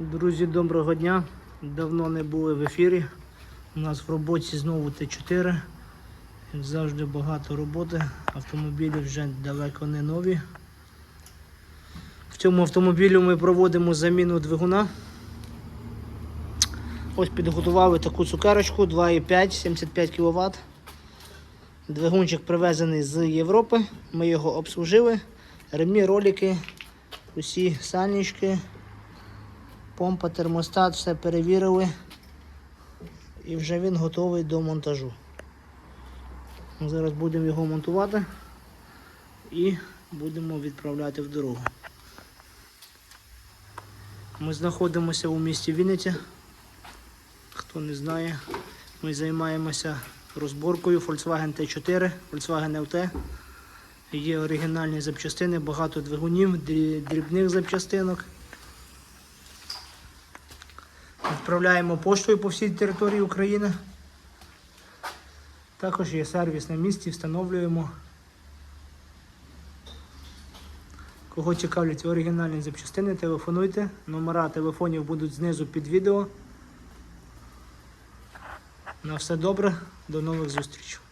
Друзі, доброго дня. Давно не були в ефірі. У нас в роботі знову Т4. Як завжди багато роботи. Автомобілі вже далеко не нові. В цьому автомобілі ми проводимо заміну двигуна. Ось підготували таку цукерочку 2,5, 75 кВт. Двигунчик привезений з Європи. Ми його обслужили. Ремні, ролики, усі сальнички, помпа, термостат, все перевірили. І вже він готовий до монтажу. Зараз будемо його монтувати і будемо відправляти в дорогу. Ми знаходимося у місті Вінниця. Хто не знає, ми займаємося розборкою Volkswagen T4, Volkswagen LT. Є оригінальні запчастини, багато двигунів, дрібних запчастинок. Відправляємо поштою по всій території України. Також є сервіс на місці, встановлюємо. Кого цікавлять оригінальні запчастини, телефонуйте. Номера телефонів будуть знизу під відео. На все добре, до нових зустрічей.